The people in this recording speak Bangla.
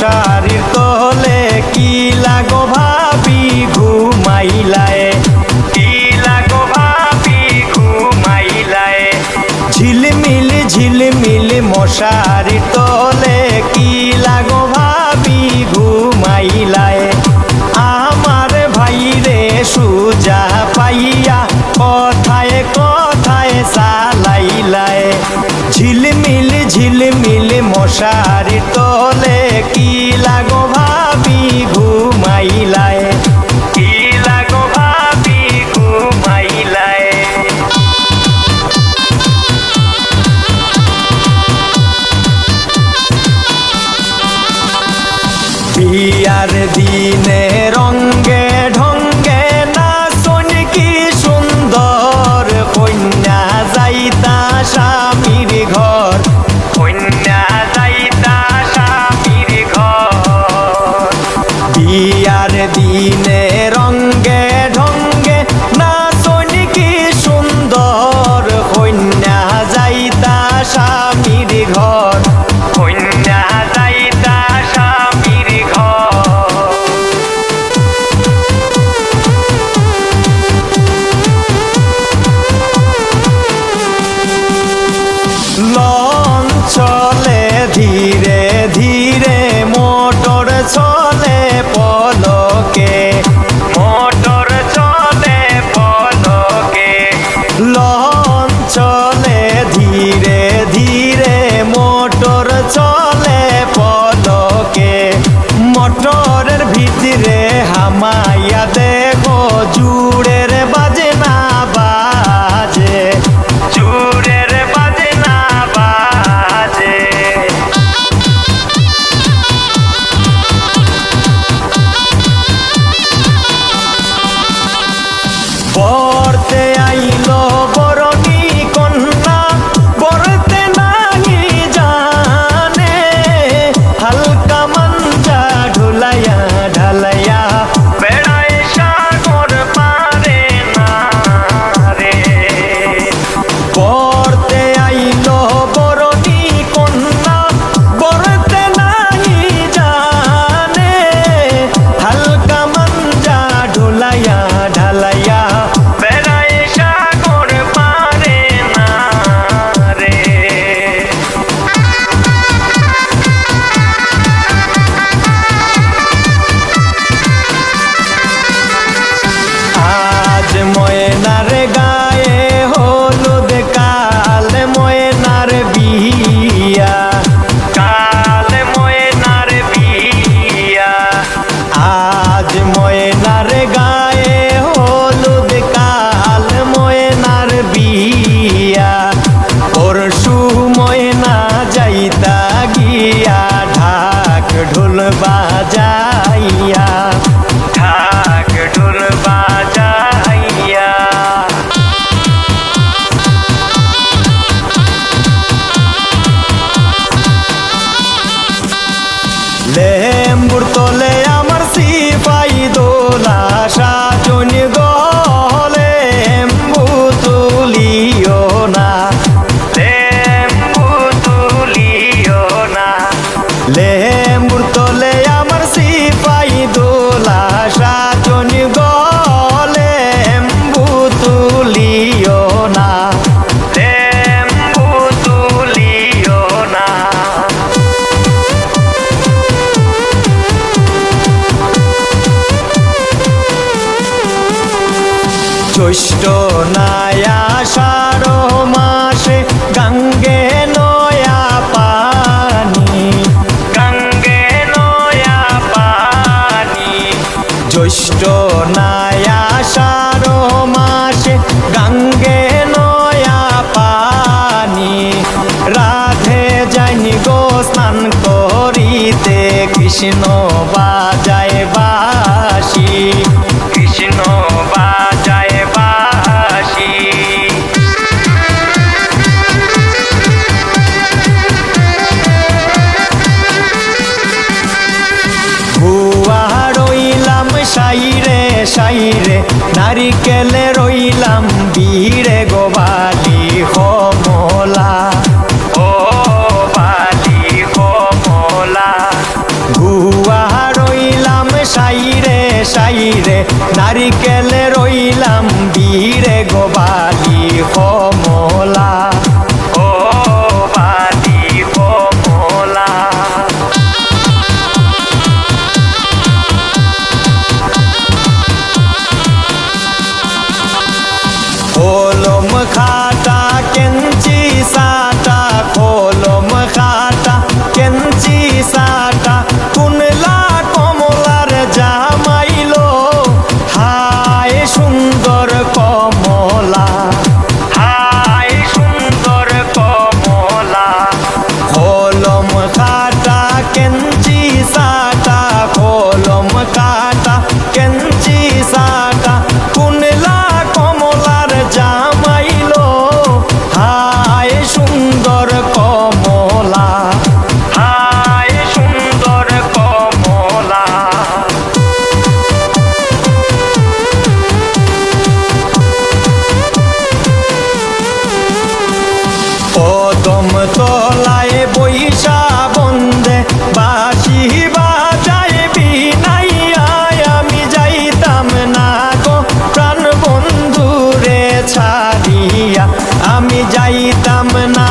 shot. ঝিলমিল মশারি তলে কি লাগো কি লাগো ভাবি ঘুমাইলায়? বিয়ার দিনে রঙ জুড়ে va. জ্যৈষ্ঠ সারো মাসে গঙ্গে নয়া পানি। গঙ্গে নয়া পানি। জ্যৈষ্ঠ সারো মাসে গঙ্গে নয়া পানি। রাধে জানি গো স্নান করিতে কৃষ্ণ। গেলে রইলাম বীরে গোবালি কমলা। ও বালি কমলা। ভুয়া রইলাম সাইরে সাইরে, নারিকেলে রইলাম বীরে গোবালি কমলা। কেঞ্চি সাটা, কলম কাটা। কেঞ্চি সাটা, কুনলা কমলার জামাইল হায় সুন্দর কমলা, হায় সুন্দর কমলা। পদম তো स्वामी जाई तम ना